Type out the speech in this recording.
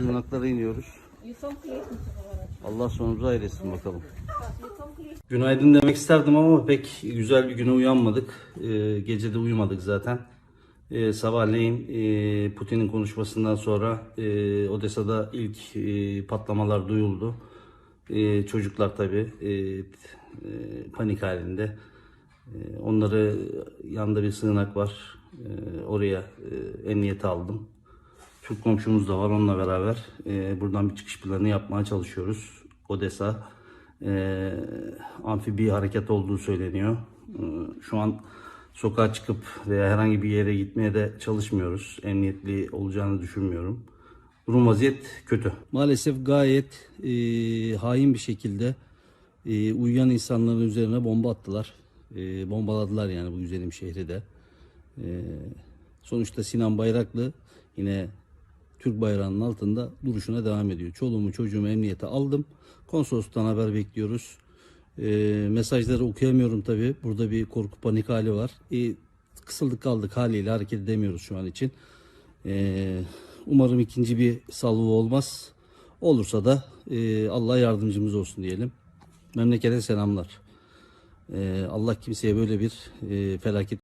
sığınaklara iniyoruz. Allah sonumuzu hayretsin bakalım. Günaydın demek isterdim ama pek güzel bir güne uyanmadık. Ee, gece de uyumadık zaten. Ee, sabahleyin e, Putin'in konuşmasından sonra e, Odessa'da ilk e, patlamalar duyuldu. E, çocuklar tabii e, e, panik halinde. E, onları yanında bir sığınak var. E, oraya e, emniyete aldım. Türk komşumuz da var onunla beraber. e, buradan bir çıkış planı yapmaya çalışıyoruz. Odessa e, amfibi hareket olduğu söyleniyor. E, şu an sokağa çıkıp veya herhangi bir yere gitmeye de çalışmıyoruz. Emniyetli olacağını düşünmüyorum. Durum vaziyet kötü. Maalesef gayet e, hain bir şekilde e, uyuyan insanların üzerine bomba attılar. E, bombaladılar yani bu güzelim şehri de. E, sonuçta Sinan Bayraklı yine Türk bayrağının altında duruşuna devam ediyor. Çoluğumu çocuğumu emniyete aldım. Konsolosluktan haber bekliyoruz. E, mesajları okuyamıyorum tabi. Burada bir korku panik hali var. E, kısıldık kaldık haliyle hareket edemiyoruz şu an için. E, umarım ikinci bir salvo olmaz. Olursa da e, Allah yardımcımız olsun diyelim. Memlekete selamlar. E, Allah kimseye böyle bir e, felaket